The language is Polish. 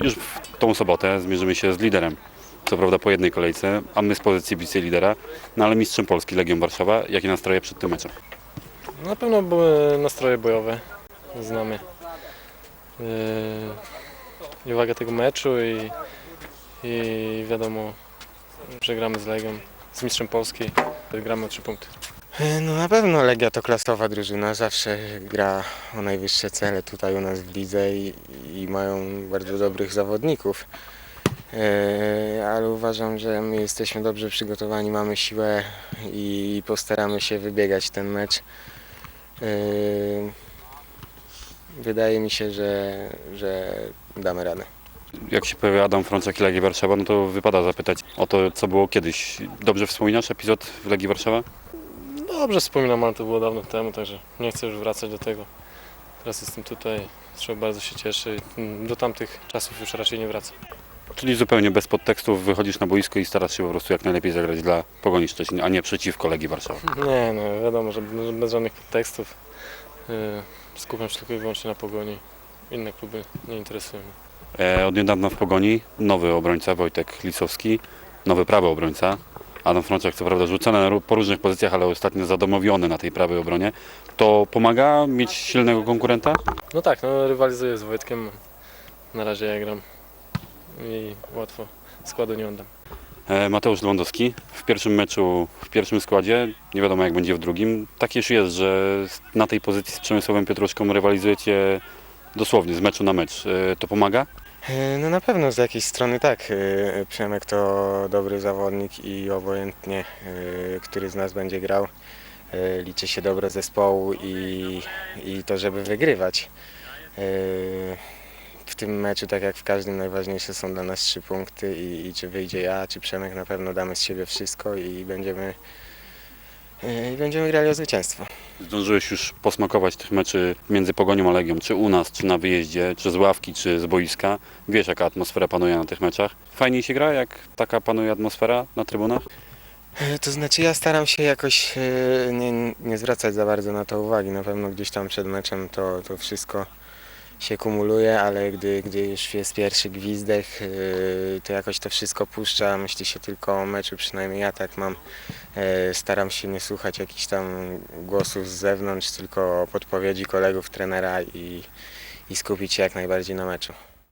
Już w tą sobotę zmierzymy się z liderem. Co prawda po jednej kolejce, a my z pozycji wice-lidera, no ale mistrzem Polski Legion Warszawa. Jakie nastroje przed tym meczem? Na pewno były nastroje bojowe, znamy. Yy, I uwaga tego meczu i, i wiadomo, że gramy z Legią, z mistrzem Polski, gramy o trzy punkty. E, No na pewno Legia to klasowa drużyna, zawsze gra o najwyższe cele tutaj u nas w lidze i, i mają bardzo dobrych zawodników. E, Ale uważam, że my jesteśmy dobrze przygotowani, mamy siłę i postaramy się wybiegać ten mecz. E, Wydaje mi się, że, że damy radę. Jak się pojawia Adam Frączak i Legii Warszawa, no to wypada zapytać o to, co było kiedyś. Dobrze wspominasz epizod w Legii Warszawa? Dobrze wspominam, ale to było dawno temu, także nie chcę już wracać do tego. Teraz jestem tutaj, trzeba bardzo się cieszę do tamtych czasów już raczej nie wracam. Czyli zupełnie bez podtekstów wychodzisz na boisko i starasz się po prostu jak najlepiej zagrać dla Pogoni Szczecin, a nie przeciwko Legii Warszawa. Nie, no wiadomo, że bez bez żadnych podtekstów. Yy, Skupiam się tylko i wyłącznie na pogoni. Inne kluby nie interesują mnie. E, od niedawna w Pogoni nowy obrońca Wojtek Lisowski, nowy prawy obrońca. Adam Frączak co prawda rzucany po różnych pozycjach, ale ostatnio zadomowiony na tej prawej obronie. To pomaga mieć silnego konkurenta? No tak, no rywalizuję z Wojtkiem. Na razie ja gram i łatwo składu nie oddam. E, Mateusz Lewandowski w pierwszym meczu, w pierwszym składzie, nie wiadomo jak będzie w drugim. Tak już jest, że na tej pozycji z Przemysłowem Pietruszką rywalizujecie dosłownie z meczu na mecz. E, To pomaga? E, No na pewno z jakiejś strony tak. E, Przemek to dobry zawodnik i obojętnie, e, który z nas będzie grał, liczy się dobro zespołu i, i to, żeby wygrywać. W tym meczu, tak jak w każdym, najważniejsze są dla nas trzy punkty i, i czy wyjdzie ja, czy Przemek, na pewno damy z siebie wszystko i będziemy, i będziemy grali o zwycięstwo. Zdążyłeś już posmakować tych meczy między Pogonią a Legią, czy u nas, czy na wyjeździe, czy z ławki, czy z boiska. Wiesz jaka atmosfera panuje na tych meczach. Fajniej się gra, jak taka panuje atmosfera na trybunach? E, To znaczy ja staram się jakoś e, nie, nie zwracać za bardzo na to uwagi. Na pewno gdzieś tam przed meczem to, to wszystko się kumuluje, ale gdy, gdy już jest pierwszy gwizdek, e, to jakoś to wszystko puszcza. Myśli się tylko o meczu, przynajmniej ja tak mam. E, Staram się nie słuchać jakichś tam głosów z zewnątrz, tylko podpowiedzi kolegów, trenera i, i skupić się jak najbardziej na meczu.